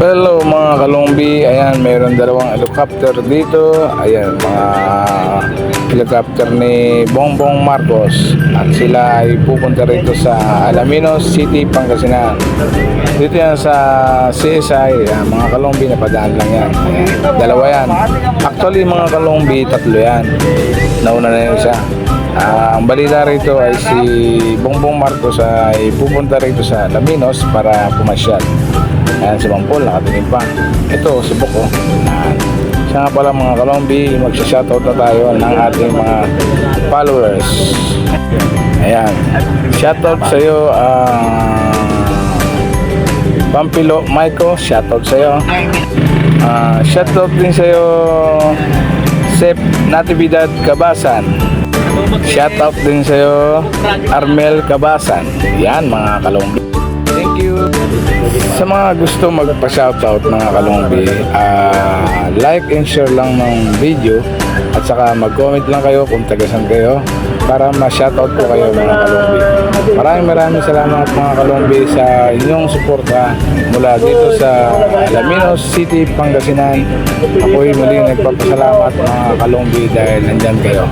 Hello mga kalungbi, ayan mayroon dalawang helicopter dito. Ayan mga helicopter ni Bongbong Marcos at sila ay pupunta rito sa Alaminos City, Pangasinan. Dito yan sa CSI, ayan, mga kalungbi napadaan lang yan. Ayan, dalawa yan. Actually mga kalungbi, tatlo yan. Nauna na yung isa. Ah, ang balita rito ay si Bongbong Marcos ay pupunta rito sa Alaminos para pumasyal. Ayan si Mang Paul, nakatingin pa. Ito, si Boko. Ayan. Siya nga pala mga kalombi, magsha-shoutout na tayo ng ating mga followers. Ayan. Shoutout sa iyo, ah, Pampilo Maiko, shoutout sa iyo. Ah, shoutout din sa iyo, Sep Natividad Kabasan. Shoutout din sa iyo, Armel Kabasan. Yan mga kalombi. Thank you. Sa mga gusto magpa-shoutout mga kalungbi, ah, like and share lang ng video at saka mag-comment lang kayo kung tagasan kayo para ma-shoutout po kayo mga kalungbi. Maraming maraming salamat mga kalungbi sa inyong suporta mula dito sa Alaminos City, Pangasinan. Ako'y muli nagpapasalamat mga kalungbi dahil nandyan kayo.